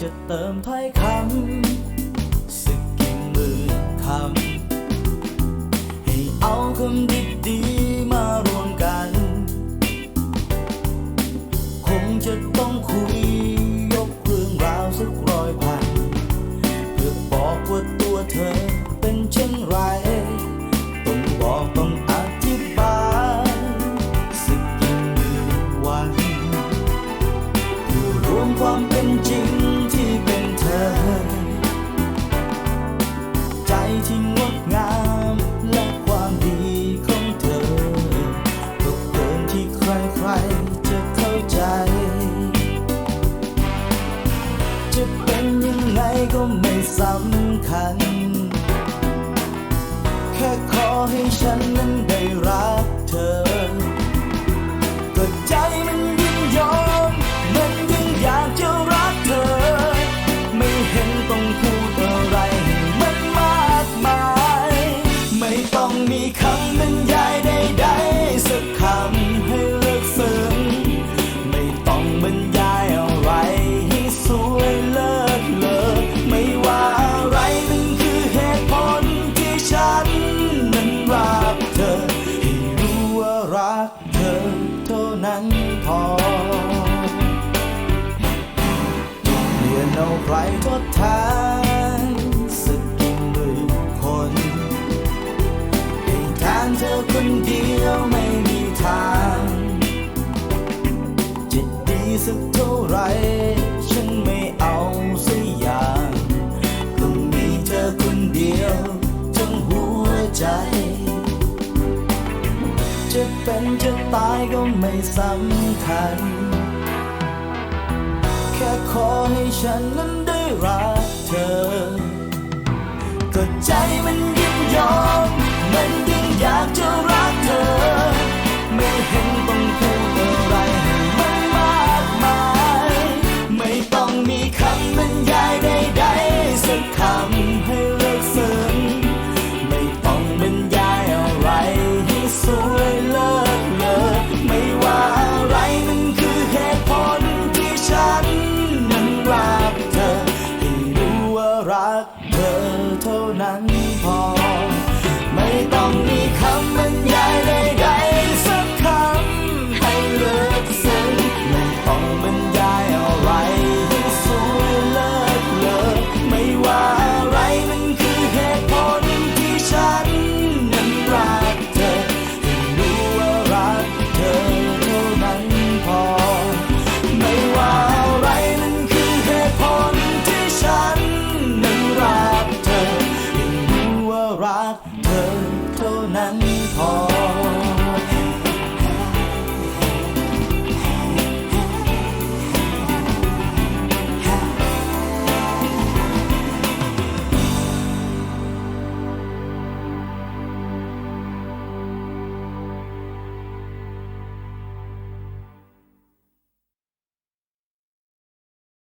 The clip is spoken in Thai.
จะเติมถ้อยคำสึกกี่หมือคำ ให้เอาคำดีๆมารวมกัน คงจะต้องคุยยกเรื่องราวสักร้อยพัน เพื่อบอกว่าตัวเธอ ที่งดงามและความดีของเธอก็เกินที่ใครๆจะเข้าใจ จะเป็นยังไงก็ไม่สำคัญ แค่ขอให้ฉันนั้นได้รักเธอ กเธอเท่านั้นพอเรียนเอาใครทดแทนสักกี่หมื่คนให้แทนเธอคนเดียวไม่ เป็นจะตายก็ไม่สำคัญ แค่ขอให้ฉันนั้น lang